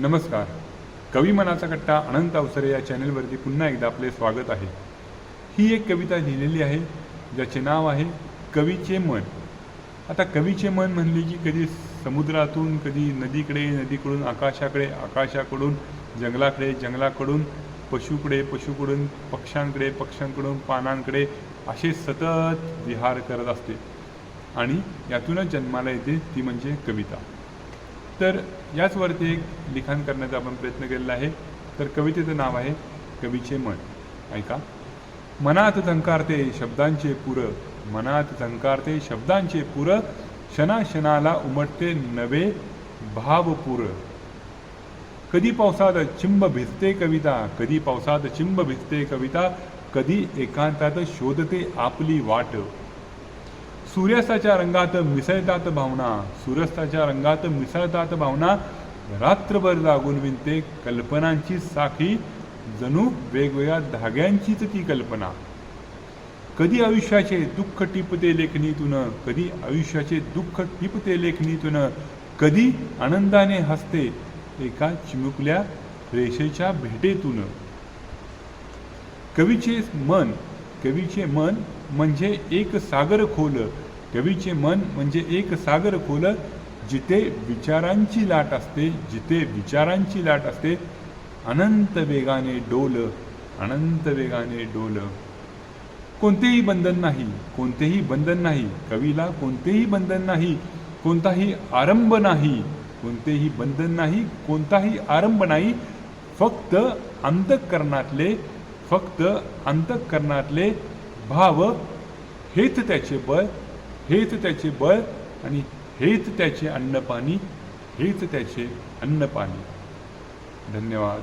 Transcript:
नमस्कार. कवी मनाचा कट्टा अनंत अवसरे या चॅनलवरती पुन्हा एकदा आपले स्वागत आहे. ही एक कविता लिहिलेली आहे ज्याचे नाव आहे कवीचे मन. आता कवीचे मन म्हणले की कधी समुद्रातून कधी नदीकडे नदीकडून आकाशाकडे आकाशाकडून जंगलाकडे जंगलाकडून पशुकडे पशुकडून पक्ष्यांकडे पक्ष्यांकडून पानांकडे असे सतत विहार करत असते. आणि यातूनच जन्माला येते ती म्हणजे कविता. तर याचवरती एक लिखाण करण्याचा आपण प्रयत्न केलेला आहे. तर कवितेचं नाव आहे कवीचे मन. ऐका. मनात झंकारते शब्दांचे पुर. मनात झंकारते शब्दांचे पुर. क्षणाक्षणाला उमटते नवे भावपूर कधी पावसात चिंब भिजते कविता कधी पावसात चिंब भिजते कविता कधी एकांतात शोधते आपली वाट. सूर्यास्ताच्या रंगात मिसळतात भावना. सूर्यास्ताच्या रंगात मिसळतात भावना. रात्रभर जागून विणते कल्पनांची साखी जणू वेगवेगळ्या धाग्यांचीच ती कल्पना. कधी आयुष्याचे दुःख टिपते लेखणीतून कधी आयुष्याचे दुःख टिपते लेखणीतून कधी आनंदाने हसते एका चिमुकल्या रेषेच्या भेटेतून. कवीचे मन कवीचे मन म्हणजे एक सागर खोल. कवीचे मन म्हणजे एक सागर खोल. जिथे विचारांची लाट असते जिथे विचारांची लाट असते अनंत वेगाने डोल अनंत वेगाने डोल. कोणतेही बंधन नाही कोणतेही बंधन नाही कवीला कोणतेही बंधन नाही कोणताही आरंभ नाही कोणतेही बंधन नाही कोणताही आरंभ नाही फक्त अंतःकरणातले फक्त अंतःकरणातले भाव हेच त्याचे बळ हेच त्याचे बळ आणि हेच त्याचे अन्नपाणी हेच त्याचे अन्नपाणी धन्यवाद.